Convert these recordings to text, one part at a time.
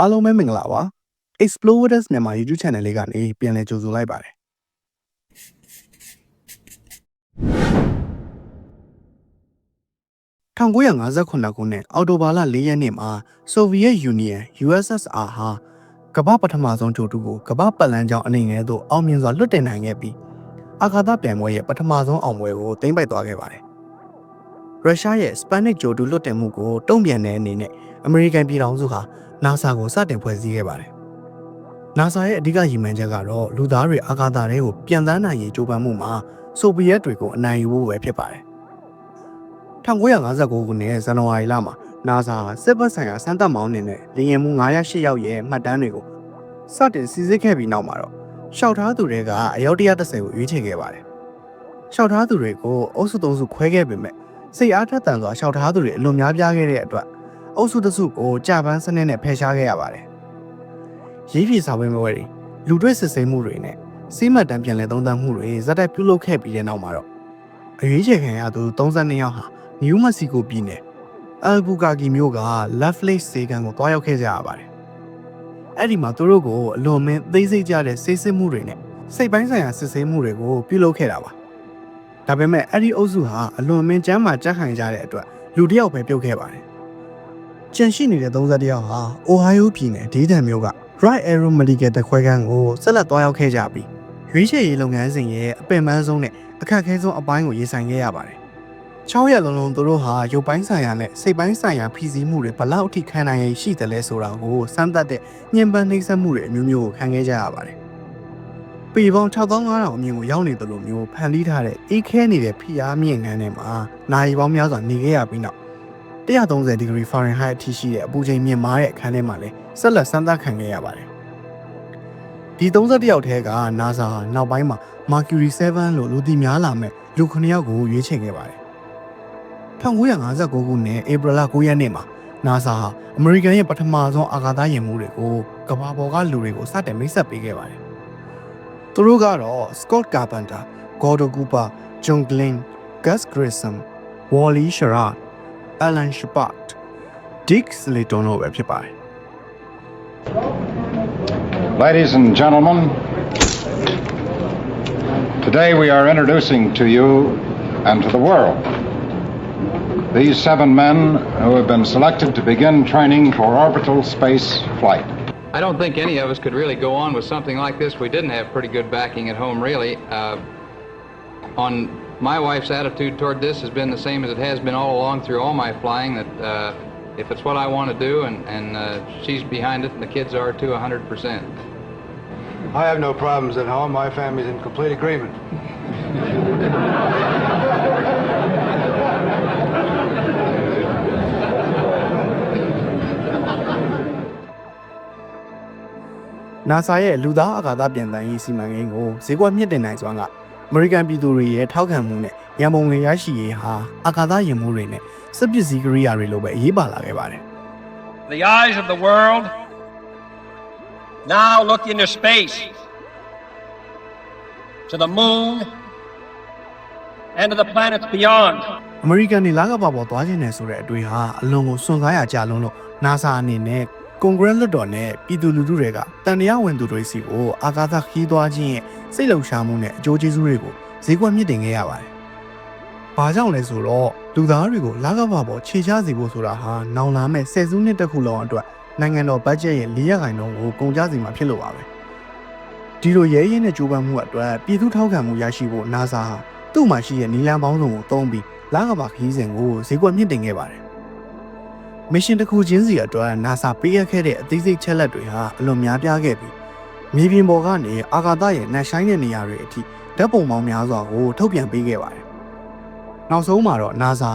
အားလုံးပဲမင်္ဂလာပါ Explorers မြန်မာ YouTube Channel လေးကနေပြန်လည်ကြိုဆိုလိုက်ပါတယ်1958ခုနှစ်အောက်တိုဘာလ4ရက်နေ့မှာ Soviet Union USSR ဟာကမ္ဘာပထမဆုံးဂျိုတူကိုကမ္ဘာပတ်လန်းကြောင်းအနေငယ်သို့အောင်မြင်စွာလွတ်တင်နိုင်ခဲ့ပြီးအာကာသပြိုင်ပွဲရဲ့ပထမဆုံးအောင်ပွဲကိုသိမ်းပိုက်သွားခဲ့ပါတယ်ရုရှားရဲ့ Sputnik ဂျိုတူလွတ်တင်မှုကိုတုံ့ပြန်တဲ့အနေနဲ့အမေရိကန်ပြည်ထောင်စုဟာ NASA ကိုစတင်ဖွဲ့စည်းခဲ့ပါတယ်။ NASA ရဲ့အဓိကရည်မှန်းချက်ကတော့လူသားတွေအာကာသထဲကိုပြန်တန်းနိုင်ရေးကြိုးပမ်းမှုမှာဆိုဗီယက်တွေကိုအနိုင်ယူဖို့ပဲဖြစ်ပါတယ်။1959ခုနှစ်ဇန်နဝါရီလမှာ NASA စစ်ဘက်ဆိုင်ရာစမ်းသပ်မောင်းနေတဲ့လေယာဉ်မှူး908ယောက်ရဲ့မှတ်တမ်းတွေကိုစတင်စီစစ်ခဲ့ပြီးနောက်မှာတော့ရှောက်ထားသူတွေကအယောက်130ကိုရွေးချယ်ခဲ့ပါတယ်။ရှောက်ထားသူတွေကိုအုပ်စုသုံးစုခွဲခဲ့ပေမဲ့စိတ်အားထက်သန်စွာရှောက်ထားသူတွေအလွန်များပြားခဲ့တဲ့အတွက် အုပ်စုတစ်စုကိုကြာပန်းစနစ်နဲ့ဖယ်ရှားခဲ့ရပါတယ်။ရေးဖြေစာဝင်ပွဲတွေလူတွေ့စစ်ဆေးမှုတွေနဲ့စီးမှတ်တမ်းပြန်လည်သုံးသပ်မှုတွေဇက်တိုက်ပြုလုပ်ခဲ့ပြီးတဲ့နောက်မှာတော့အရေးချယ်ခံရသူ32ယောက်ဟာနယူးမက္ကဆီကိုပြည်နယ်အယ်ဘူကာကီမြို့က Lovelace စေကန်ကိုတွားရောက်ခဲ့ကြရပါတယ်။အဲ့ဒီမှာသူတို့ကိုအလွန်မင်းသိစိတ်ကြတဲ့ဆေးစစ်မှုတွေနဲ့စိတ်ပိုင်းဆိုင်ရာစစ်ဆေးမှုတွေကိုပြုလုပ်ခဲ့တာပါ။ဒါပေမဲ့အဲ့ဒီအုပ်စုဟာအလွန်မင်းကျမ်းမာကြက်ခိုင်ကြတဲ့အတွက်လူတစ်ယောက်ပဲပြုတ်ခဲ့ပါတယ် ကြန့်ရှိနေတဲ့31ယောက်ဟာအိုဟိုင်းယိုပြည်နယ်ဒေးတန်မြို့က Right Arrow Medical တခွဲခန်းကိုဆက်လက်သွားရောက်ခဲ့ကြပြီးရွေးချယ်ရေးလုပ်ငန်းစဉ်ရဲ့အပင်ပန်းဆုံးနဲ့အခက်အခဲဆုံးအပိုင်းကိုရင်ဆိုင်ခဲ့ရပါတယ်။6ရက်လုံးလုံးသူတို့ဟာရုပ်ပိုင်းဆိုင်ရာနဲ့စိတ်ပိုင်းဆိုင်ရာဖိစီးမှုတွေဘလောက်အထိခံနိုင်ရရှိတယ်လဲဆိုတာကိုစမ်းသပ်တဲ့ညှဉ်းပန်းနှိပ်စက်မှုတွေအမျိုးမျိုးကိုခံခဲ့ကြရပါတယ်။ပေပေါင်း6500အမြင့်ကိုရောက်နေတယ်လို့မျိုးဖန်တီးထားတဲ့အေးခဲနေတဲ့ဖိအားမြင့်ငန်းထဲမှာနိုင်ပေါင်းများစွာနေခဲ့ရပြီးနောက် 130ဒီဂရီဖာရင်ဟိုက်အထိရှိတဲ့အပူချိန်မြင့်မားတဲ့အခန်းထဲမှာလည်းဆက်လက်စမ်းသပ်ခံခဲ့ရပါတယ်။ဒီ31ယောက်ထဲက NASA ဟာနောက်ပိုင်းမှာ Mercury 7လို့လူသိများလာမဲ့လူ9ယောက်ကိုရွေးချယ်ခဲ့ပါတယ်။1959ခုနှစ်ဧပြီလ9ရက်နေ့မှာ NASA ဟာအမေရိကန်ရဲ့ပထမဆုံးအာကာသယာဉ်မှူးတွေကိုကမ္ဘာပေါ်ကလူတွေကိုစတင်မိတ်ဆက်ပေးခဲ့ပါတယ်။သူတို့ကတော့ Scott Carpenter, Gordon Cooper, John Glenn, Gus Grissom, Wally Schirra Alan Shepard Dick Slayton တို့ပဲဖြစ်ပါတယ် Ladies and gentlemen, today we are introducing to you and to the world these seven men who have been selected to begin training for orbital space flight. I don't think any of us could really go on with something like this. We didn't have pretty good backing at home, really. Uh, on my wife's attitude toward this has been the same as it has been all along through all my flying. That uh, if it's what I want to do, and and uh, she's behind it, and the kids are too, 100 percent. I have no problems at home. My family's in complete agreement. NASA ရဲ့လူသားအာကာသပြန်တမ်းရေးစီမံကိန်းကိုဈေးကွက်မြင့်တင်နိုင်စွမ်းကအ မေရိကန်ပြည်သူတွေရဲ့ထောက်ခံမှုနဲ့ရန်ပုံငွေရရှိရေးဟာအာကာသယာဉ်မှုတွေနဲ့စစ်ပစ္စည်းကိရိယာတွေလိုပဲအရေးပါလာခဲ့ပါတယ် The eyes of the world now look into space, to the moon, and to the planets beyond. အမေရိကန်တွေလာကပါပေါ်သွားခြင်းနဲ့ဆိုတဲ့အတွေ့ဟာအလွန်ကိုစွန့်စားရကြလုံးလို့ NASA အနေနဲ့ကွန်ဂရက်လွှတ်တော်နဲ့ပြည်သူလူထုတွေကတန်တရားဝင်သူတွေစီကိုအာကာသခီးသွားခြင်းရဲ့ စိတ်လှုပ်ရှားမှုနဲ့အကျိုးကျေးဇူးတွေကိုဈေးကွက်မြင့်တင်ခဲ့ရပါတယ်။ဘာကြောင့်လဲဆိုတော့လူသားတွေကိုလာကပါပေါ်ခြေချစေဖို့ဆိုတာဟာနောင်လာမဲ့ဆယ်စုနှစ်တစ်ခုလုံးအတွက်နိုင်ငံတော်ဘတ်ဂျက်ရဲ့၄ရာခိုင်နှုန်းကိုကုန်ကျစမှာဖြစ်လို့ပါပဲ။ဒီလိုရဲရဲနဲ့ကြိုးပမ်းမှုအတွက်ပြည်သူထောက်ခံမှုရရှိဖို့ NASA ဟာသူ့မှာရှိတဲ့နီလန်ပေါင်းစုံကိုသုံးပြီးလာကပါခီးစဉ်ကိုဈေးကွက်မြင့်တင်ခဲ့ပါတယ်။မစ်ရှင်တစ်ခုချင်းစီအတွက် NASA ပေးအပ်ခဲ့တဲ့အသေးစိတ်ချက်လက်တွေဟာအလွန်များပြားခဲ့ပြီး မြေပြင်ပေါ်ကနေအာကာသရဲ့နှက်ဆိုင်တဲ့နေရာတွေအထိဓာတ်ပုံပေါင်းများစွာကိုထုတ်ပြန်ပေးခဲ့ပါတယ်။နောက်ဆုံးမှာတော့ NASA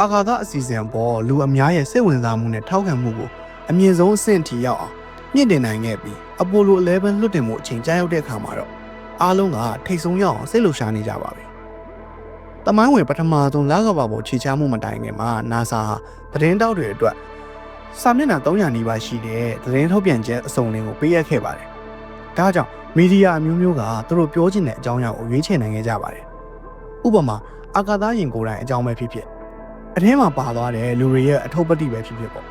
အာကာသအစီအစဉ်ပေါ်လူအများရဲ့စိတ်ဝင်စားမှုနဲ့ထောက်ခံမှုကိုအမြင့်ဆုံးအဆင့်ထိရောက်အောင်မြင့်တင်နိုင်ခဲ့ပြီးအပိုလို11လွှတ်တင်မှုအချိန်ကြာရောက်တဲ့အခါမှာတော့အားလုံးကထိတ်ဆုံးရောက်အောင်စိတ်လှုပ်ရှားနေကြပါပြီ။တမိုင်းဝင်ပထမဆုံးလကဘာပေါ်ခြေချမှုမတိုင်ခင်မှာ NASA ဟာသတင်းတောက်တွေအတွက်စာမျက်နှာ300နီးပါးရှိတဲ့သတင်းထုတ်ပြန်ချက်အစုံလင်ကိုပေးအပ်ခဲ့ပါတယ်။ ဒါကြောင့်မီဒီယာအမျိုးမျိုးကသူတို့ပြောချင်တဲ့အကြောင်းအရာကိုရွေးချယ်နိုင်ခဲ့ကြပါတယ်။ဥပမာအာကာသယာဉ်ကိုယ်တိုင်အကြောင်းပဲဖြစ်ဖြစ်အထဲမှာပါသွားတဲ့လူတွေရဲ့အထုပ်ပတ္တိပဲဖြစ်ဖြစ်ပေါ့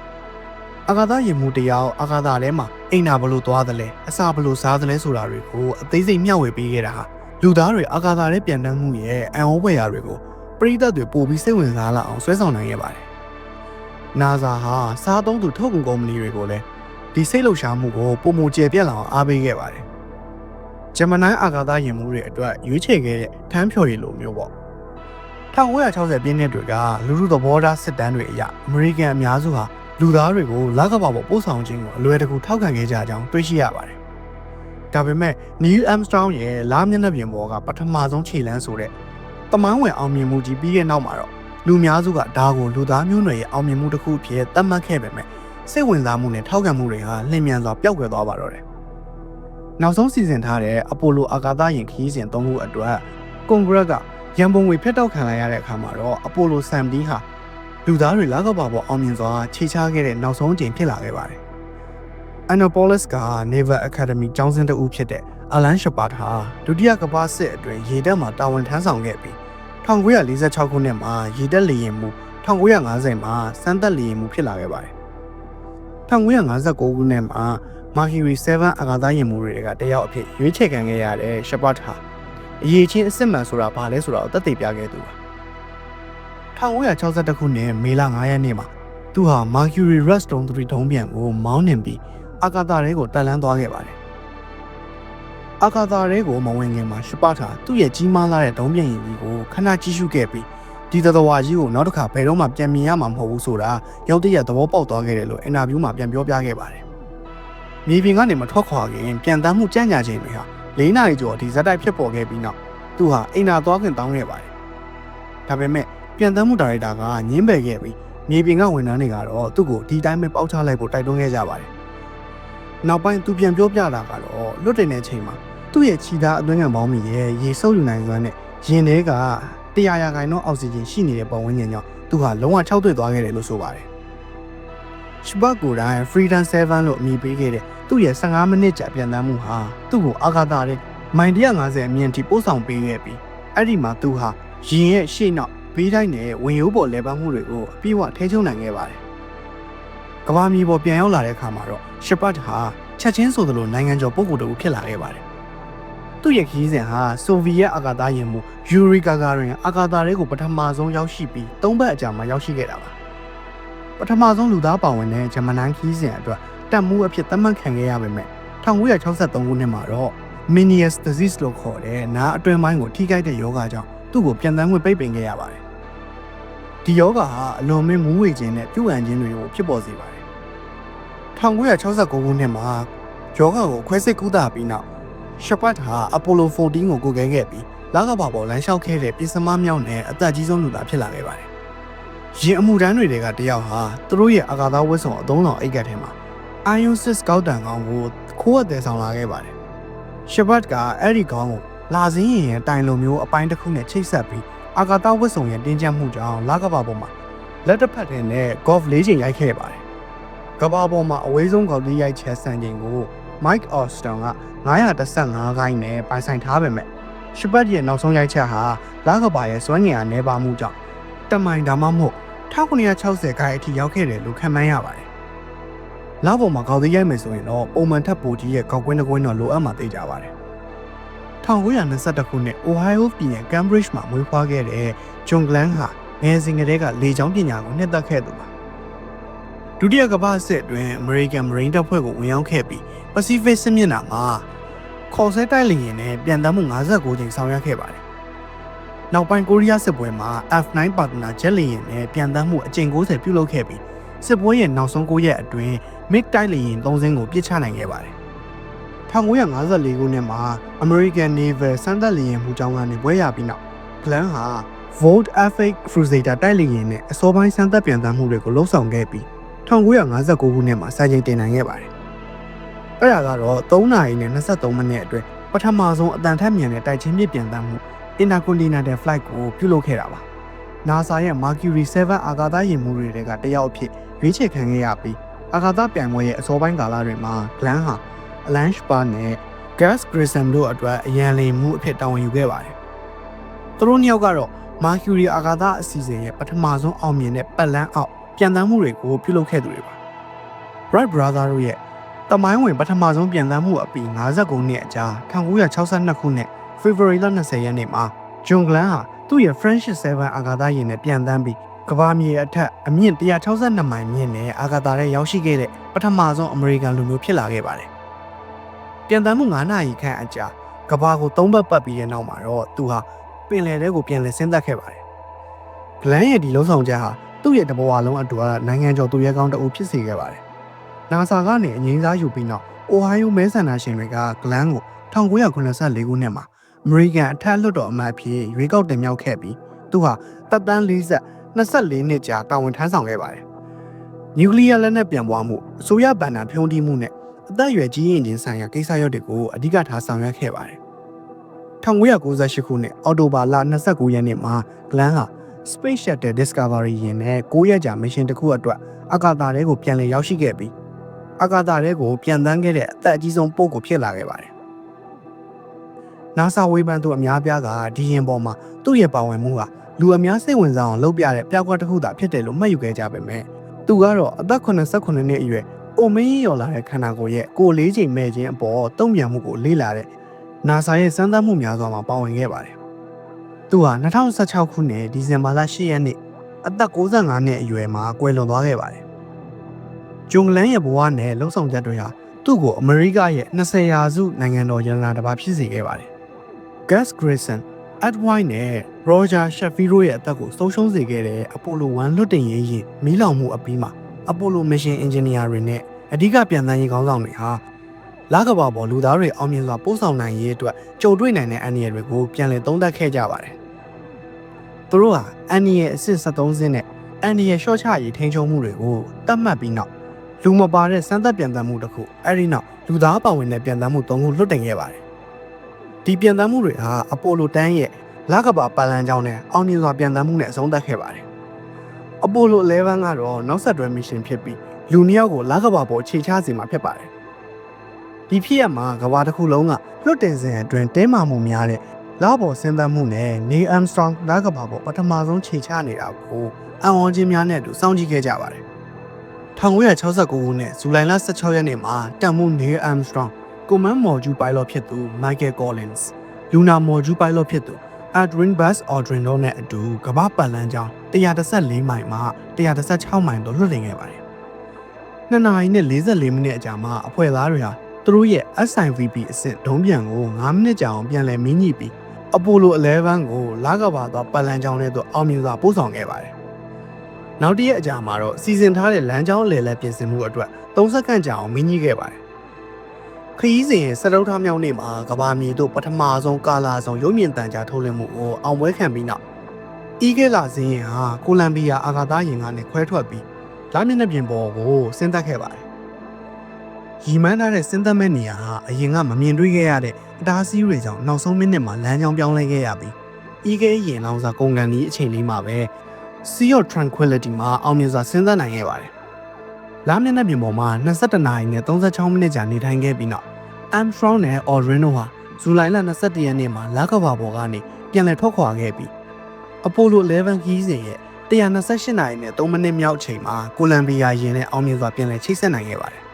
အာကာသယာဉ်မှုတယောက်အာကာသထဲမှာအိမ်နာဘလို့သွားသလဲအစာဘလို့စားသလဲဆိုတာတွေကိုအသေးစိတ်မျှဝေပေးခဲ့တာဟာလူသားတွေအာကာသထဲပြန်တမ်းမှုရဲ့အံ့ဩဖွယ်ရာတွေကိုပရိသတ်တွေပို့ပြီးစိတ်ဝင်စားလာအောင်ဆွဲဆောင်နိုင်ခဲ့ပါတယ်။ NASA ဟာစားသုံးသူထုတ်ကုန်ကုမ္ပဏီတွေကိုလည်း ဒီစိတ်လှုပ်ရှားမှုကိုပုံမကျေပြက်လာအောင်အားပေးခဲ့ပါတယ်။ဂျမနိုင်းအာကာသယာဉ်မှုတွေအတွက်ရွေးချယ်ခဲ့တဲ့ထမ်းဖြော်ရည်လိုမျိုးပေါ့1960ပြည့်နှစ်တွေကလူလူသဘောထားစစ်တမ်းတွေအရအမေရိကန်အများစုဟာလူသားတွေကိုလကဘာပေါ်ပို့ဆောင်ခြင်းကိုအလွယ်တကူထောက်ခံခဲ့ကြကြောင်းတွေ့ရှိရပါတယ်။ဒါပေမဲ့ Neil Armstrong ရဲ့လာမျက်နှာပြင်ပေါ်ကပထမဆုံးခြေလမ်းဆိုတဲ့တမန်ဝင်အောင်မြင်မှုကြီးပြီးတဲ့နောက်မှာတော့လူများစုကဒါကိုလူသားမျိုးနွယ်ရဲ့အောင်မြင်မှုတစ်ခုအဖြစ်သတ်မှတ်ခဲ့ပေမဲ့ စိတ်ဝင်စားမှုနဲ့ထောက်ခံမှုတွေဟာလျင်မြန်စွာပျောက်ကွယ်သွားပါတော့တယ်။နောက်ဆုံးစီစဉ်ထားတဲ့အပိုလိုအာကာသယာဉ်ခရီးစဉ်၃ခုအတွက်ကွန်ဂရက်ကရန်ပုံငွေဖျက်တောက်ခံလိုက်ရတဲ့အခါမှာတော့အပိုလိုဆမ်တီဟာလူသားတွေလကဘာပေါ်အောင်မြင်စွာခြေချခဲ့တဲ့နောက်ဆုံးအချိန်ဖြစ်လာခဲ့ပါတယ်။ Annapolis က Naval Academy ကျောင်းစင်းတဦးဖြစ်တဲ့ Alan Shepard ဟာဒုတိယကမ္ဘာစစ်အတွင်းရေတပ်မှာတာဝန်ထမ်းဆောင်ခဲ့ပြီး1946ခုနှစ်မှာရေတပ်လေယာဉ်မှု1950မှာစမ်းသပ်လေယာဉ်မှုဖြစ်လာခဲ့ပါတယ် 1959ခုနှစ်မှာ Mercury 7အာကာသယာဉ်မှုတွေကတယောက်အဖြစ်ရွေးချယ်ခံခဲ့ရတဲ့ Shepard ဟာအရေးချင်းအစ်စ်မှန်ဆိုတာဘာလဲဆိုတာကိုသက်သေပြခဲ့သူပါ1962ခုနှစ်မေလ9ရက်နေ့မှာသူဟာ Mercury Rust 3 3ဒုံးပြန်ကိုမောင်းနှင်ပြီးအာကာသထဲကိုတက်လန်းသွားခဲ့ပါတယ်အာကာသထဲကိုမဝင်ခင်မှာရှပတာသူ့ရဲ့ကြီးမားလာတဲ့ဒုံးပြန်ရင်ကြီးကိုခဏကြည့်ရှုခဲ့ပြီး ဒီသတ္တဝါကြီးကိုနောက်တစ်ခါဘယ်တော့မှပြန်မြင်ရမှာမဟုတ်ဘူးဆိုတာရုပ်တရက်သဘောပေါက်သွားခဲ့တယ်လို့အင်တာဗျူးမှာပြန်ပြောပြခဲ့ပါတယ်။မြေပြင်ကနေမထွက်ခွာခင်ပြန်တမ်းမှုကြံ့ကြာခြင်းတွေဟာ၄နာရီကျော်ဒီဇက်တိုက်ဖြစ်ပေါ်ခဲ့ပြီးနောက်သူဟာအိမ်နာသွားခင်တောင်းခဲ့ပါတယ်။ဒါပေမဲ့ပြန်တမ်းမှုဒါရိုက်တာကညင်းပယ်ခဲ့ပြီးမြေပြင်ကဝန်ထမ်းတွေကတော့သူ့ကိုဒီတိုင်းပဲပေါက်ချလိုက်ဖို့တိုက်တွန်းခဲ့ကြပါတယ်။နောက်ပိုင်းသူပြန်ပြောပြတာကတော့လွတ်တင်တဲ့ချိန်မှာသူ့ရဲ့ခြိသားအတွင်းခံပေါင်းမီရဲ့ရေဆုပ်ယူနိုင်စွမ်းနဲ့ရင်ထဲက 100ရာခိုင်နှုန်းအောက်ဆီဂျင်ရှိနေတဲ့ပတ်ဝန်းကျင်ကြောင့်သူဟာလုံးဝခြောက်သွေ့သွားခဲ့တယ်လို့ဆိုပါတယ်။ရှဘတ်ကိုတိုင်း Freedom 7လို့အမည်ပေးခဲ့တဲ့သူ့ရဲ့15မိနစ်ကြာပြန်တမ်းမှုဟာသူ့ကိုအာကာသထဲမိုင်150အမြင့်ထိပို့ဆောင်ပေးခဲ့ပြီးအဲ့ဒီမှာသူဟာရင်ရဲ့ရှေ့နောက်ဘေးတိုင်းနဲ့ဝင်ရိုးပေါ်လဲပတ်မှုတွေကိုအပြည့်အဝထိချုံနိုင်ခဲ့ပါတယ်။ကဘာမြေပေါ်ပြန်ရောက်လာတဲ့အခါမှာတော့ရှဘတ်ဟာချက်ချင်းဆိုသလိုနိုင်ငံကျော်ပုဂ္ဂိုလ်တူဖြစ်လာခဲ့ပါတယ်။ သူ့ရဲ့ခရီးစဉ်ဟာဆိုဗီယက်အာကာသယာဉ်မှုယူရီဂါဂါရင်အာကာသထဲကိုပထမဆုံးရောက်ရှိပြီး၃ဘက်အကြာမှာရောက်ရှိခဲ့တာပါ။ပထမဆုံးလူသားပါဝင်တဲ့ဂျမနန်ခရီးစဉ်အတွက်တက်မှုအဖြစ်သတ်မှတ်ခံခဲ့ရပေမဲ့1963ခုနှစ်မှာတော့ Meniere's disease လို့ခေါ်တဲ့နားအတွင်းပိုင်းကိုထိခိုက်တဲ့ယောဂကြောင့်သူ့ကိုပြန်တမ်းခွင့်ပိတ်ပင်ခဲ့ရပါတယ်။ဒီယောဂဟာအလွန်မင်းမူးဝေခြင်းနဲ့ပြုတ်အံခြင်းတွေကိုဖြစ်ပေါ်စေပါတယ်။1969ခုနှစ်မှာယောဂကိုခွဲစိတ်ကုသပြီးနောက် ရှပတ်ဟာအပိုလို14ကိုကိုကဲခဲ့ပြီးလကဘာပေါ်လမ်းလျှောက်ခဲ့တဲ့ပြည်စမမြောက်နဲ့အသက်ကြီးဆုံးလူသားဖြစ်လာခဲ့ပါတယ်။ရင်အမှုတန်းတွေကတယောက်ဟာသူတို့ရဲ့အာဃာတဝတ်ဆောင်အသုံးဆောင်အိတ်ကတ်ထဲမှာ Iron 6ကောက်တန်ကောင်ကိုခိုးအသည်ဆောင်လာခဲ့ပါတယ်။ရှဘတ်ကအဲ့ဒီကောင်ကိုလာစင်းရင်ရဲ့တိုင်လိုမျိုးအပိုင်းတစ်ခုနဲ့ချိတ်ဆက်ပြီးအာကာသဝတ်ဆောင်ရဲ့တင်းကျပ်မှုကြောင့်လကဘာပေါ်မှာလက်တစ်ဖက်ထဲနဲ့ golf ၄ချိန်ရိုက်ခဲ့ပါတယ်။ကဘာပေါ်မှာအဝေးဆုံး golf လေးရိုက်ချက်ဆန်ချိန်ကို Mike Austin က915ခိုင်းနဲ့ပိုင်ဆိုင်ထားပေမဲ့ရှပတ်ရဲ့နောက်ဆုံးရိုက်ချက်ဟာလကဘာရဲ့စွမ်းငင်အားနှဲပါမှုကြောင့်တမိုင်ဒါမှမဟုတ်1960ခိုင်အထိရောက်ခဲ့တယ်လို့ခန့်မှန်းရပါတယ်။လောက်ပေါ်မှာကောက်သေးရိုက်မယ်ဆိုရင်တော့ပုံမှန်ထက်ပိုကြီးရဲ့ကောက်ကွင်းတစ်ကွင်းတော့လိုအပ်မှသိကြပါတယ်။1922ခုနှစ် Ohio ပြည်နယ် Cambridge မှာမွေးဖွားခဲ့တဲ့ John Glenn ဟာငယ်စဉ်ကတည်းကလေကြောင်းပညာကိုနှစ်သက်ခဲ့သူပါ။ ဒုတိယကမ္ဘာစစ်အတွင်း American Marine တပ်ဖွဲ့ကိုဝင်ရောက်ခဲ့ပြီး Pacific စစ်မျက်နှာမှာခေါ်ဆဲတိုက်လေယာဉ်နဲ့ပြန်တမ်းမှု59ကြိမ်ဆောင်ရွက်ခဲ့ပါတယ်။နောက်ပိုင်းကိုရီးယားစစ်ပွဲမှာ F9 ပါတနာဂျက်လေယာဉ်နဲ့ပြန်တမ်းမှုအကြိမ်90ပြုလုပ်ခဲ့ပြီးစစ်ပွဲရဲ့နောက်ဆုံး9ရက်အတွင်း MiG တိုက်လေယာဉ်3စင်းကိုပစ်ချနိုင်ခဲ့ပါတယ်။1954ခုနှစ်မှာ American Naval စမ်းသပ်လေယာဉ်မှုကြောင်းကနေပွဲရပြီးနောက် Glenn ဟာ Volt F8 Crusader တိုက်လေယာဉ်နဲ့အစောပိုင်းစမ်းသပ်ပြန်တမ်းမှုတွေကိုလှုပ်ဆောင်ခဲ့ပြီး 1959ခုနှစ်မှာစာချိန်တင်နိုင်ခဲ့ပါတယ်။အဲ့ဒါကတော့3နာရီနဲ့23မိနစ်အတွင်းပထမဆုံးအတန်ထက်မြန်တဲ့တိုက်ချင်းမြစ်ပြန်တမ်းမှု Intercontinental Flight ကိုပြုလုပ်ခဲ့တာပါ။ NASA ရဲ့ Mercury 7အာကာသယာဉ်မှုတွေကတယောက်အဖြစ်ရွေးချယ်ခံခဲ့ရပြီးအာကာသပြိုင်ပွဲရဲ့အစောပိုင်းကာလတွေမှာ Glenn ဟာ Alan Shepard နဲ့ Gus Grissom တို့အတွက်အရန်လီမှုအဖြစ်တာဝန်ယူခဲ့ပါတယ်။သူတို့နှစ်ယောက်ကတော့ Mercury အာကာသအစီအစဉ်ရဲ့ပထမဆုံးအောင်မြင်တဲ့ပတ်လန်းအောက် ပြန်တမ်းမှုတွေကိုပြုလုပ်ခဲ့သူတွေပါ။ Wright Brother တို့ရဲ့တမိုင်းဝင်ပထမဆုံးပြန်တမ်းမှုအပြီး59နှစ်အကြာ1962ခုနှစ် February 20ရက်နေ့မှာဂျွန်ဂလန်ဟာသူ့ရဲ့ Friendship 7အာဂါသယာဉ်နဲ့ပြန်တမ်းပြီးကဘာမြေအထက်အမြင့်162မိုင်မြင့်နဲ့အာဂါသထဲရောက်ရှိခဲ့တဲ့ပထမဆုံးအမေရိကန်လူမျိုးဖြစ်လာခဲ့ပါတယ်။ပြန်တမ်းမှု9နာရီခန့်အကြာကဘာကို၃ဘက်ပတ်ပြီးတဲ့နောက်မှာတော့သူဟာပင်လယ်ထဲကိုပြန်လည်ဆင်းသက်ခဲ့ပါတယ်။ဂလန်ရဲ့ဒီလုံဆောင်ချက်ဟာ သူ့ရဲ့တဘဝလုံးအတွက်နိုင်ငံကျော်သူရဲကောင်းတအုပ်ဖြစ်စေခဲ့ပါတယ်။ NASA ကနေအငိမ့်စားယူပြီးနောက် Ohio မဲဆန္ဒရှင်တွေကဂလန်ကို1984ခုနှစ်မှာအမေရိကန်အထက်လွှတ်တော်အမတ်အဖြစ်ရွေးကောက်တင်မြှောက်ခဲ့ပြီးသူဟာတပ်တန်း40 24နှစ်ကြာတာဝန်ထမ်းဆောင်ခဲ့ပါတယ်။နျူကလ িয়ার လက်နက်ပြန်ပွားမှုအစိုးရဗန်နာဖြုံးတီးမှုနဲ့အသက်အရွယ်ကြီးရင်ချင်းဆိုင်ရာကိစ္စရပ်တွေကိုအဓိကထားဆောင်ရွက်ခဲ့ပါတယ်။1998ခုနှစ်အောက်တိုဘာလ29ရက်နေ့မှာဂလန်ဟာ Space Shuttle Discovery ယာဉ်နဲ့9ရက်ကြာမစ်ရှင်တစ်ခုအတွက်အာကာသထဲကိုပြန်လည်ရောက်ရှိခဲ့ပြီးအာကာသထဲကိုပြန်တန်းခဲ့တဲ့အသက်အကြီးဆုံးပို့ကိုဖြစ်လာခဲ့ပါတယ်။ NASA ဝေဖန်သူအများပြားကဒီယာဉ်ပေါ်မှာသူ့ရဲ့ပါဝင်မှုဟာလူအများစိတ်ဝင်စားအောင်လုပ်ပြတဲ့ပြောက်ကွက်တစ်ခုသာဖြစ်တယ်လို့မှတ်ယူခဲ့ကြပါမယ်။သူကတော့အသက်89နှစ်အရွယ်အိုမင်းရော်လာတဲ့ခန္ဓာကိုယ်ရဲ့ကိုယ်လေးချိန်မဲ့ခြင်းအပေါ်တုံ့ပြန်မှုကိုလေ့လာတဲ့ NASA ရဲ့စမ်းသပ်မှုများစွာမှာပါဝင်ခဲ့ပါတယ်။ သူဟာ2016ခုနှစ်ဒီဇင်ဘာလ10ရက်နေ့အသက်65နှစ်အရွယ်မှာကွယ်လွန်သွားခဲ့ပါတယ်။ဂျုံဂလန်ရဲ့ဘဝနဲ့လုံဆောင်ချက်တွေဟာသူ့ကိုအမေရိကရဲ့20ရာစုနိုင်ငံတော်ရန်နာတစ်ပါးဖြစ်စေခဲ့ပါတယ်။ Gus Grayson, Ed White နဲ့ Roger Sheffield တို့ရဲ့အသက်ကိုဆုံးရှုံးစေခဲ့တဲ့ Apollo 1လွတ်တင်ရေးယာဉ်မီးလောင်မှုအပြီးမှာ Apollo Mission Engineer တွေနဲ့အဓိကပြန်တမ်းရေးခေါင်းဆောင်တွေဟာလကဘာပေါ်လူသားတွေအောင်မြင်စွာပို့ဆောင်နိုင်ရေးအတွက်ကြုံတွေ့နိုင်တဲ့အန္တရာယ်တွေကိုပြန်လည်သုံးသပ်ခဲ့ကြပါတယ်။ သူတို့ဟာအန္တရာယ်အဆင့်73ဆင့်နဲ့အန္တရာယ်လျှော့ချရေးထိန်းချုပ်မှုတွေကိုတတ်မှတ်ပြီးနောက်လူမပါတဲ့စမ်းသပ်ပြန်တမ်းမှုတစ်ခုအဲဒီနောက်လူသားပါဝင်တဲ့ပြန်တမ်းမှု၃ခုလွတ်တင်ခဲ့ပါတယ်။ဒီပြန်တမ်းမှုတွေဟာအပိုလိုတန်းရဲ့လကဘာပတ်လန်းကြောင်းနဲ့အောင်မြင်စွာပြန်တမ်းမှုနဲ့အဆုံးသတ်ခဲ့ပါတယ်။အပိုလို11ကတော့နောက်ဆက်တွဲမစ်ရှင်ဖြစ်ပြီးလူနှစ်ယောက်ကိုလကဘာပေါ်ခြေချစေမှာဖြစ်ပါတယ်။ဒီဖြစ်ရမှာကဘာတစ်ခုလုံးကလွတ်တင်စဉ်အတွင်းတဲမာမှုများတဲ့ လပေါ်ဆင်းသက်မှုနဲ့နေအမ်စထရောင်းလကဘာပေါ်ပထမဆုံးခြေချနေတာကိုအံ့ဩခြင်းများနဲ့အတူစောင့်ကြည့်ခဲ့ကြပါတယ်။1969ခုနှစ်ဇူလိုင်လ16ရက်နေ့မှာတန်မှုနေအမ်စထရောင်းကွန်မန်မော်ဂျူပိုင်လော့ဖြစ်သူမိုက်ကယ်ကောလင်စ်လူနာမော်ဂျူပိုင်လော့ဖြစ်သူ Adrian Bus Aldrin တို့နဲ့အတူကမ္ဘာပတ်လန်းကြောင်း114မိုင်မှ116မိုင်တို့လွတ်တင်ခဲ့ပါတယ်။နှစ်နာရီနဲ့44မိနစ်အကြာမှာအဖွဲ့သားတွေဟာသူတို့ရဲ့ SIVB အဆင့်ဒုံးပြန်ကို9မိနစ်ကြာအောင်ပြန်လည်မင်းညှိပြီး Apollo 11ကိုလာကဘာသောပတ်လန်းကြောင်းထဲသို့အောင်မြင်စွာပို့ဆောင်ခဲ့ပါတယ်။နောက်တစ်ရက်အကြာမှာတော့စီစဉ်ထားတဲ့လမ်းကြောင်းအလယ်လက်ပြင်ဆင်မှုအတွက်3စက္ကန့်ကြာအောင်မင်းညှိခဲ့ပါတယ်ခရီးစဉ်ရဲ့စတုထမြောက်နေ့မှာကဘာမြေတို့ပထမဆုံးကာလာဆုံးရုပ်မြင်သံကြားထုတ်လွှင့်မှုကိုအောင်ပွဲခံပြီးနောက်ဤကဲလာစင်းရင်ဟာကိုလံဘီယာအာဂါသယာဉ်ကနေခွဲထွက်ပြီးလာမျက်နှာပြင်ပေါ်ကိုဆင်းသက်ခဲ့ပါတယ်။ ရီမန်းထားတဲ့ဆင်းသက်မဲ့နေရာဟာအရင်ကမမြင်တွေ့ခဲ့ရတဲ့အတားအဆီးတွေကြောင့်နောက်ဆုံးမိနစ်မှာလမ်းကြောင်းပြောင်းလဲခဲ့ရပြီးဤကဲရင်လောင်စာကုန်ကန်ဒီအချိန်လေးမှာပဲ Sea of Tranquility မှာအောင်မြင်စွာဆင်းသက်နိုင်ခဲ့ပါတယ်။လာမျက်နှာပြင်ပေါ်မှာ22နာရီနဲ့36မိနစ်ကြာနေထိုင်ခဲ့ပြီးနောက် Armstrong နဲ့ Aldrin တို့ဟာဇူလိုင်လ22ရက်နေ့မှာလကဘာပေါ်ကနေပြန်လည်ထွက်ခွာခဲ့ပြီး Apollo 11ခီးစဉ်ရဲ့128နာရီနဲ့3မိနစ်မြောက်အချိန်မှာကိုလံဘီယာယာဉ်နဲ့အောင်မြင်စွာပြန်လည်ချိတ်ဆက်နိုင်ခဲ့ပါတယ်။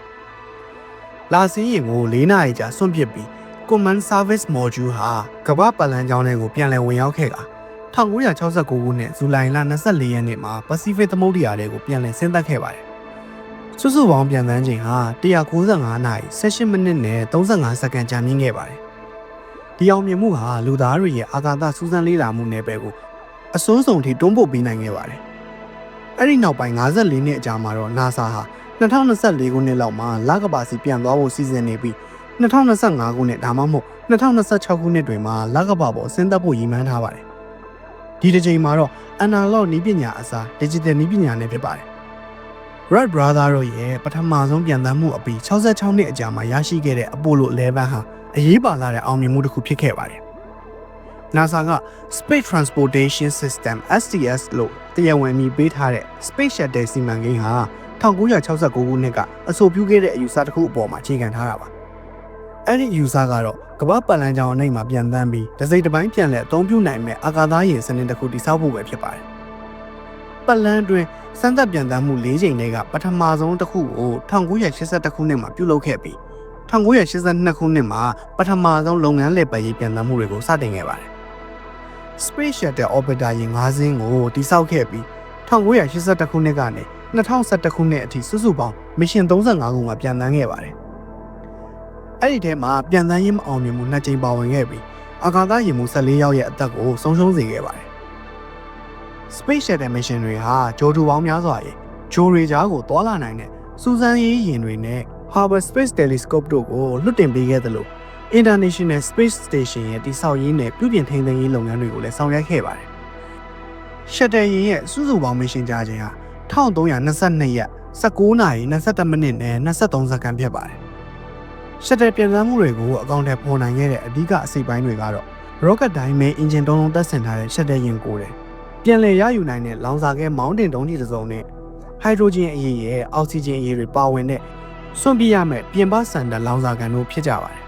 လာစင်းယာဉ်ကို၄နာရီကြာဆွန့်ပစ်ပြီး Command Service Module ဟာကမ္ဘာပတ်လန်းကြောင်းထဲကိုပြန်လည်ဝင်ရောက်ခဲ့က1969ခုနှစ်ဇူလိုင်လ24ရက်နေ့မှာ Pacific သမုဒ္ဒရာထဲကိုပြန်လည်ဆင်းသက်ခဲ့ပါတယ်။စုစုပေါင်းပြန်တန်းချိန်ဟာ195နာရီ18မိနစ်နဲ့35စက္ကန့်ကြာမြင့်ခဲ့ပါတယ်။ဒီအောင်မြင်မှုဟာလူသားတွေရဲ့အာကာသစူးစမ်းလေ့လာမှုနယ်ပယ်ကိုအစွန်းဆုံးထိတွန်းပို့ပေးနိုင်ခဲ့ပါတယ်။အဲ့ဒီနောက်ပိုင်း54နှစ်အကြာမှာတော့ NASA ဟာ 2024ခုနှစ်လောက်မှာလကဘာစီပြန်သွားဖို့စီစဉ်နေပြီး2025ခုနှစ်ဒါမှမဟုတ်2026ခုနှစ်တွင်မှာလကဘာပေါ်ဆင်းသက်ဖို့ရည်မှန်းထားပါတယ်။ဒီတစ်ချိန်မှာတော့ analog နည်းပညာအစား digital နည်းပညာနဲ့ဖြစ်ပါတယ်။ Wright Brother တို့ရဲ့ပထမဆုံးပြန်တမ်းမှုအပြီး66နှစ်အကြာမှာရရှိခဲ့တဲ့ Apollo 11ဟာအရေးပါလာတဲ့အောင်မြင်မှုတစ်ခုဖြစ်ခဲ့ပါတယ်။ NASA က Space Transportation System STS လို့တရားဝင်အမည်ပေးထားတဲ့ Space Shuttle စီမံကိန်းဟာ 1969ခုနှစ်ကအဆိုပြုခဲ့တဲ့အယူဆတစ်ခုအပေါ်မှာအခြေခံထားတာပါ။အဲ့ဒီအယူဆကတော့ကမ္ဘာပတ်လန်းကြောင်းအနှိမ့်မှာပြန်တမ်းပြီးတစိမ့်တစ်ပိုင်းပြန်လဲအသုံးပြုနိုင်မဲ့အာကာသယာဉ်စနစ်တစ်ခုတည်ဆောက်ဖို့ပဲဖြစ်ပါတယ်။ပတ်လန်းတွင်စမ်းသပ်ပြန်တမ်းမှု၄ချိန်တွေကပထမဆုံးတစ်ခုကို1982ခုနှစ်မှာပြုလုပ်ခဲ့ပြီး1982ခုနှစ်မှာပထမဆုံးလုပ်ငန်းလည်ပတ်ရေးပြန်တမ်းမှုတွေကိုစတင်ခဲ့ပါတယ်။ Space Shuttle Orbiter ယာဉ်၅စင်းကိုတိစောက်ခဲ့ပြီး1982ခုနှစ်ကနေ 2011ခုနှစ်အထိစုစုပေါင်းမစ်ရှင်35ခုမှာပြန်တမ်းခဲ့ပါတယ်။အဲ့ဒီထဲမှာပြန်တမ်းရေးမအောင်မြင်မှုနှစ်ကြိမ်ပါဝင်ခဲ့ပြီးအာကာသယာဉ်မှူး14ယောက်ရဲ့အသက်ကိုဆုံးရှုံးစေခဲ့ပါတယ်။ Space Shuttle Mission တွေဟာဂျိုတူပေါင်းများစွာရဲ့ဂျိုရီကြားကိုတွာလာနိုင်တဲ့စူဇန်ရေးယာဉ်တွေနဲ့ Hubble Space Telescope တို့ကိုလွှတ်တင်ပေးခဲ့သလို International Space Station ရဲ့တည်ဆောက်ရေးနဲ့ပြုပြင်ထိန်းသိမ်းရေးလုပ်ငန်းတွေကိုလည်းဆောင်ရွက်ခဲ့ပါတယ်။ Shuttle ယာဉ်ရဲ့စုစုပေါင်း mission ကြာချိန်ဟာ 1322ရက်19နာရီ22မိနစ်နဲ့23စက္ကန့်ဖြစ်ပါတယ်။ Shuttle ပြန်လမ်းမှုတွေကိုအကောင့်ထဲပေါ်နိုင်ခဲ့တဲ့အဓိကအစိပ်ပိုင်းတွေကတော့ rocket တိုင်းမဲ့ engine တုံးလုံးတပ်ဆင်ထားတဲ့ Shuttle ယာဉ်ကိုတယ်။ပြန်လည်ရယူနိုင်တဲ့လောင်စာခဲမောင်းတင်တုံးကြီးတစ်စုံနဲ့ hydrogen အရည်ရဲ့ oxygen အရည်တွေပါဝင်တဲ့စွန့်ပြရမယ့်ပြင်ပစံတက်လောင်စာကန်တို့ဖြစ်ကြပါတယ်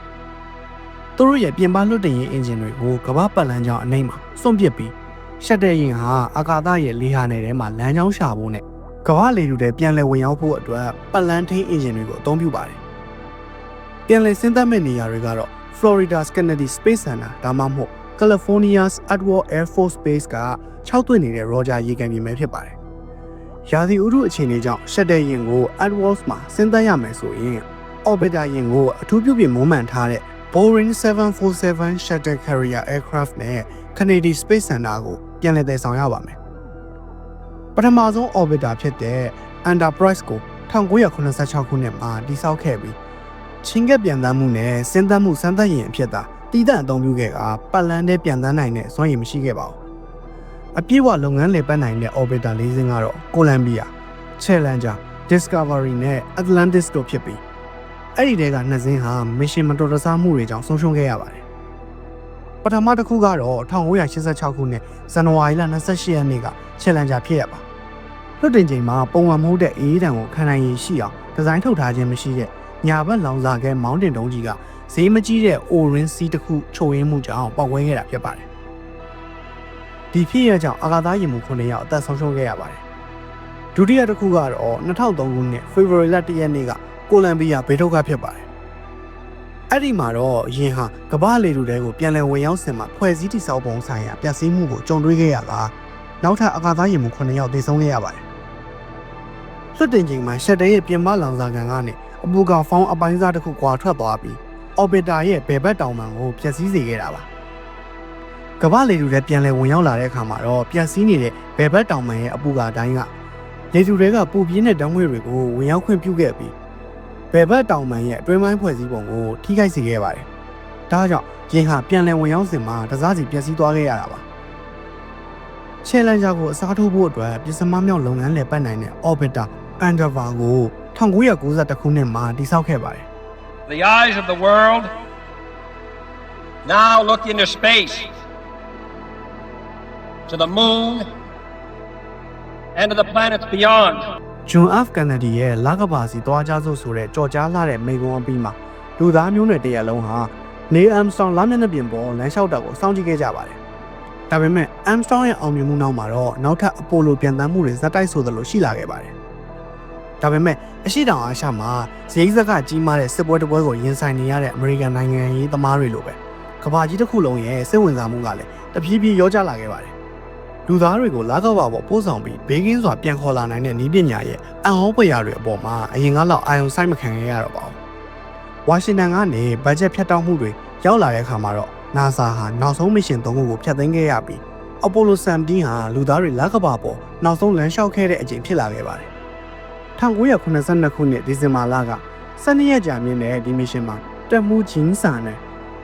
။သူတို့ရဲ့ပြင်ပလွတ်တင်ရေးအင်ဂျင်တွေကိုကမ္ဘာပတ်လမ်းကြောင်းအနှိမ့်မှာစွန့်ပစ်ပြီး ရှက်တဲ့ရင်ဟာအာကာသရဲ့လေဟာနယ်ထဲမှာလမ်းကြောင်းရှာဖို့နဲ့ကမ္ဘာလေထုထဲပြန်လည်ဝင်ရောက်ဖို့အတွက်ပတ်လန်းထိန်းအင်ဂျင်တွေကိုအသုံးပြုပါတယ်။ပြန်လည်ဆင်းသက်မဲ့နေရာတွေကတော့ Florida's Kennedy Space Center ဒါမှမဟုတ် California's Edwards Air Force Base က6သွင်းနေတဲ့ Roger ရေကန်ပြင်ပဲဖြစ်ပါတယ်။ရာသီဥတုအခြေအနေကြောင့်ရှက်တဲ့ရင်ကို Edwards မှာဆင်းသက်ရမယ်ဆိုရင် Orbiter ရင်ကိုအထူးပြုပြင်မွမ်းမံထားတဲ့ Boeing 747 Shuttle Carrier Aircraft နဲ့ Kennedy Space Center ကို ပြန်လည်တည်ဆောင်ရပါမယ်။ပထမဆုံး Orbiter ဖြစ်တဲ့ Enterprise ကို1986ခုနှစ်မှာတည်ဆောက်ခဲ့ပြီးချင်းကပ်ပြန်တမ်းမှုနဲ့ဆင်းသက်မှုစမ်းသပ်ရင်အဖြစ်သာတည်တဲ့အသုံးပြုခဲ့ကပတ်လန်းတဲ့ပြန်တမ်းနိုင်တဲ့စွမ်းရည်မရှိခဲ့ပါဘူး။အပြည့်အဝလုပ်ငန်းလည်ပတ်နိုင်တဲ့ Orbiter ၄စင်းကတော့ Columbia, Challenger, Discovery နဲ့ Atlantis တို့ဖြစ်ပြီးအဲ့ဒီတဲကနှစ်စင်းဟာ mission မတော်တဆမှုတွေကြောင့်ဆုံးရှုံးခဲ့ရပါတယ်။ပ ထမတစ်ခုကတော့1986ခုနှစ်ဇန်နဝါရီလ28ရက်နေ့က Challenger ဖြစ်ရပါ။လွတ်တင်ချိန်မှာပုံမှန်မဟုတ်တဲ့အေးတံကိုခံနိုင်ရည်ရှိအောင်ဒီဇိုင်းထုတ်ထားခြင်းမရှိတဲ့ညာဘက်လောင်စာခဲမောင်းတင်တုံးကြီးကဈေးမကြီးတဲ့ Orange Sea တစ်ခုချို့ရင်းမှုကြောင့်ပောက်ကွဲခဲ့တာဖြစ်ပါတယ်။ဒီဖြစ်ရကြောင့်အာကာသယာဉ်မှူး9ယောက်အသက်ဆုံးရှုံးခဲ့ရပါတယ်။ဒုတိယတစ်ခုကတော့2003ခုနှစ် February လ1ရက်နေ့ကကိုလံဘီယာဘေးထုတ်ကဖြစ်ပါတယ်။ အဲ့ဒီမှာတော့ယင်ဟာကမ္ဘာလေထုတဲကိုပြန်လည်ဝင်ရောက်စင်မှာဖွဲ့စည်းတိစောက်ပုံဆိုင်ရာပျက်စီးမှုကိုကြုံတွေ့ခဲ့ရတာနောက်ထပ်အာကာသယာဉ်မှူး9ယောက်သေဆုံးခဲ့ရပါတယ်။လွတ်တင်ချိန်မှာရှက်တဲရဲ့ပြင်ပလောင်စာကန်ကနေအပူကဖောင်းအပိုင်းစားတစ်ခုကွာထွက်သွားပြီး orbiter ရဲ့ဘယ်ဘက်တောင်ပံကိုဖျက်ဆီးစေခဲ့တာပါ။ကမ္ဘာလေထုထဲပြန်လည်ဝင်ရောက်လာတဲ့အခါမှာတော့ပျက်စီးနေတဲ့ဘယ်ဘက်တောင်ပံရဲ့အပူကအတိုင်းကလေထုတွေကပူပြင်းတဲ့ဓာတ်ငွေ့တွေကိုဝင်ရောက်ခွင့်ပြုခဲ့ပြီး ဘယ်ဘက်တောင်ပံရဲ့အတွင်းပိုင်းဖွဲ့စည်းပုံကိုထိခိုက်စေခဲ့ပါတယ်။ဒါကြောင့်ရင်ဟာပြန်လည်ဝင်ရောက်စဉ်မှာတစားစီပျက်စီးသွားခဲ့ရတာပါ။ Challenger ကိုအစားထိုးဖို့အတွက်ပြင်စမမြောက်လုပ်ငန်းလည်ပတ်နိုင်တဲ့ Orbiter Endeavour ကို1992ခုနှစ်မှာတည်ဆောက်ခဲ့ပါတယ် The eyes of the world now look into space, to the moon, and to the planets beyond. ။ John F Kennedy ရဲ့လကဘာစီသွားကြစို့ဆိုတဲ့ကြော်ကြားလာတဲ့မိန့်ခွန်းအပြီးမှာလူသားမျိုးနွယ်တရက်လုံးဟာနေအမ်စတောင်လမ်းမျက်နှာပြင်ပေါ်လမ်းလျှောက်တာကိုစောင့်ကြည့်ခဲ့ကြပါတယ်။ဒါပေမဲ့အမ်စတောင်ရဲ့အောင်မြင်မှုနောက်မှာတော့နောက်ထပ်အပိုလိုပြန်တမ်းမှုတွေဇက်တိုက်ဆိုသလိုရှိလာခဲ့ပါတယ်။ဒါပေမဲ့အရှိတောင်အာရှမှာဇိမ်းဇက်ကကြီးမားတဲ့စစ်ပွဲတစ်ပွဲကိုရင်ဆိုင်နေရတဲ့အမေရိကန်နိုင်ငံရေးသမားတွေလိုပဲကမ္ဘာကြီးတစ်ခုလုံးရဲ့စိတ်ဝင်စားမှုကလည်းတဖြည်းဖြည်းရောကျလာခဲ့ပါတယ်။ လူသားတွေကိုလာကောက်ပါပေါ်ပို့ဆောင်ပြီးဘေးကင်းစွာပြန်ခေါ်လာနိုင်တဲ့နည်းပညာရဲ့အံ့ဩဖွယ်ရာတွေအပေါ်မှာအရင်ကလောက်အာရုံစိုက်မခံခဲ့ရတော့ပါဘူး။ဝါရှင်တန်ကနေဘတ်ဂျက်ဖြတ်တောက်မှုတွေရောက်လာတဲ့အခါမှာတော့ NASA ဟာနောက်ဆုံးမစ်ရှင်သုံးခုကိုဖျက်သိမ်းခဲ့ရပြီး Apollo 17ဟာလူသားတွေလက်ကဘာပေါ်နောက်ဆုံးလမ်းလျှောက်ခဲ့တဲ့အချိန်ဖြစ်လာခဲ့ပါတယ်။1982ခုနှစ်ဒီဇင်ဘာလက12ရက်ကြာမြင့်တဲ့ဒီမစ်ရှင်မှာတက်မှုချင်းစာနဲ့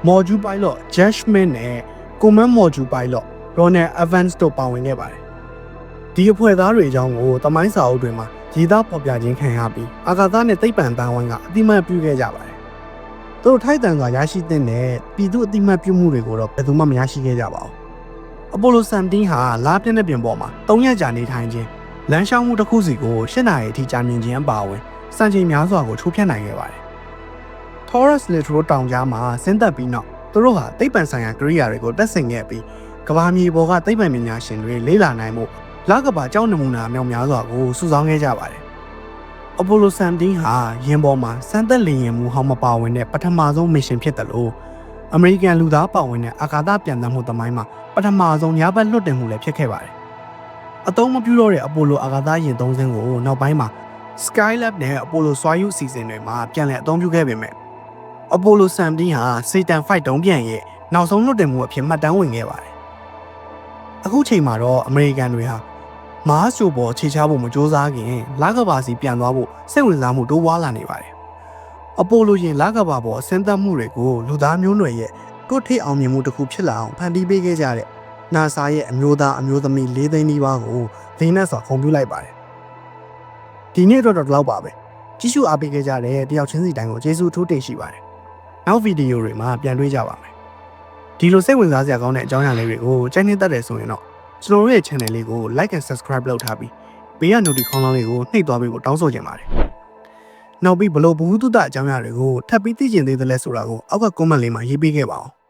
Module Pilot Judgment နဲ့ Command Module Pilot Ronald Evans တို့ပါဝင်ခဲ့ပါတယ်။ဒီအဖွဲ့သားတွေအကြောင်းကိုတမိုင်းစာအုပ်တွေမှာရည်သားဖော်ပြခြင်းခံရပြီးအာကာသနဲ့သိပ္ပံတန်ဝိုင်းကအတိမတ်ပြုခဲ့ကြပါတယ်။သူတို့ထိုက်တန်စွာရရှိတဲ့ပြည်သူအတိမတ်ပြုမှုတွေကိုတော့ဘယ်သူမှမရရှိခဲ့ကြပါဘူး။ Apollo 17ဟာလာပြည့်တဲ့ပြင်ပေါ်မှာ၃ရက်ကြာနေထိုင်ခြင်းလမ်းရှောင်းမှုတစ်ခုစီကို၈နာရီအထိကြာမြင့်ခြင်းအပါအဝင်စံချိန်များစွာကိုချိုးဖျက်နိုင်ခဲ့ပါတယ်။ Taurus Littoral တောင်ကြားမှာဆင်းသက်ပြီးနောက်သူတို့ဟာသိပ္ပံဆိုင်ရာကိရိယာတွေကိုတက်ဆင်ခဲ့ပြီး ကဘာမြေပေါ်ကသိပ္ပံပညာရှင်တွေလေ့လာနိုင်မှုလကဘာကြောင်းနမူနာမြောက်များစွာကိုစုဆောင်းခဲ့ကြပါတယ်အပိုလို17ဟာယင်ပေါ်မှာစမ်းသက်လေယာဉ်မှုဟောင်းမပါဝင်တဲ့ပထမဆုံးမစ်ရှင်ဖြစ်တယ်လို့အမေရိကန်လူသားပါဝင်တဲ့အာကာသပြန်တမ်းမှုသမိုင်းမှာပထမဆုံးညဘက်လွတ်တင်မှုလည်းဖြစ်ခဲ့ပါတယ်အတုံးမပြူတော့တဲ့အပိုလိုအာကာသယာဉ်၃စင်းကိုနောက်ပိုင်းမှာ Skylab နဲ့ Apollo စွာယူအစီအစဉ်တွေမှာပြန်လည်အသုံးပြုခဲ့ပေမဲ့ Apollo 17ဟာ Satan 5တုံးပြန်ရဲ့နောက်ဆုံးလွတ်တင်မှုအဖြစ်မှတ်တမ်းဝင်ခဲ့ပါတယ်။ အခုချိန်မှာတော့အမေရိကန်တွေဟာမဟာရှိုးပေါ်ခြေချဖို့မကြိုးစားခင်လကဘာစီပြန်သွားဖို့စိတ်ဝင်စားမှုတိုးပွားလာနေပါတယ်။ Apollo ရင်လကဘာပေါ်အစင်းသက်မှုတွေကိုလူသားမျိုးနွယ်ရဲ့ကိုယ့်ထိအောင်မြင်မှုတစ်ခုဖြစ်လာအောင်ဖန်တီးပေးခဲ့ကြတဲ့ NASA ရဲ့အမျိုးသားအမျိုးသမီး၄သိန်းနီးပါးကို Venus ဆိုတာခုံပြလိုက်ပါတယ်။ဒီနေ့အတွက်တော့ဒီလောက်ပါပဲ။ကြည့်ရှုအားပေးခဲ့ကြတဲ့တယောက်ချင်းစီတိုင်းကိုကျေးဇူးအထူးတင်ရှိပါတယ်။နောက်ဗီဒီယိုတွေမှာပြန်တွေ့ကြပါမယ်။ ဒီလိုစိတ်ဝင်စားစရာကောင်းတဲ့အကြောင်းအရာလေးတွေကိုကြိုက်နေတတ်တယ်ဆိုရင်တော့ကျွန်တော်တို့ရဲ့ channel လေးကို like and subscribe လုပ်ထားပြီးဘေးက notification ခေါင်းလေးကိုနှိပ်သွားပေးဖို့တောင်းဆိုချင်ပါတယ်။နောက်ပြီးဘလို့ဘူးတုဒအကြောင်းအရာတွေကိုထပ်ပြီးသိချင်သေးတယ်လဲဆိုတာကိုအောက်က comment လေးမှာရေးပေးခဲ့ပါအောင်။